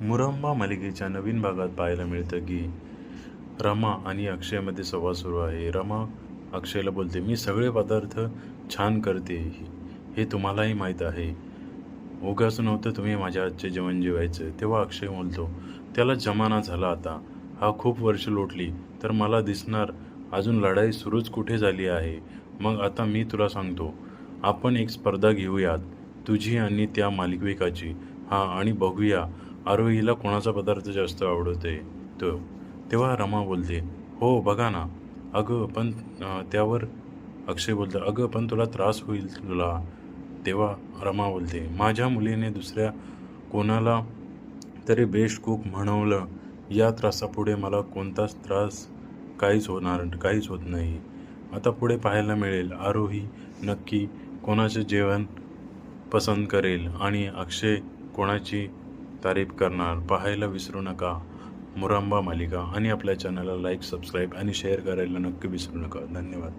मुरंबा मालिकेच्या नवीन भागात पाहायला मिळतं की रमा आणि अक्षयमध्ये संवाद सुरू आहे. रमा अक्षयला बोलते मी सगळे पदार्थ छान करते. हे तुम्हालाही माहीत आहे. उगाच नव्हतं तुम्ही माझ्या आजचे जेवण जेवायचं. तेव्हा अक्षय बोलतो त्याला जमाना झाला आता. हा खूप वर्ष लोटली. तर मला दिसणार अजून लढाई सुरूच कुठे झाली आहे? मग आता मी तुला सांगतो. आपण एक स्पर्धा घेऊयात तुझी आणि त्या मालिकविकाची. हां आणि बघूया आरोहीला कोणाचा पदार्थ जास्त आवडते? तो. तेव्हा रमा बोलते हो बघा ना. अगं पण त्यावर अक्षय बोलतो अगं पण तुला त्रास होईल तुला. तेव्हा रमा बोलते माझ्या मुलीने दुसऱ्या कोणाला तरी बेस्ट कुक म्हणवलं या त्रासापुढे मला कोणताच त्रास काहीच होणार काहीच होत नाही. आता पुढे पाहायला मिळेल. आरोही नक्की कोणाचे जेवण पसंत करेल आणि अक्षय कोणाची तारीफ करणार पाहायला विसरू नका. मुरांबा मालिका आणि आपल्या चॅनलला लाईक सबस्क्राईब आणि शेअर करायला नक्की विसरू नका. धन्यवाद.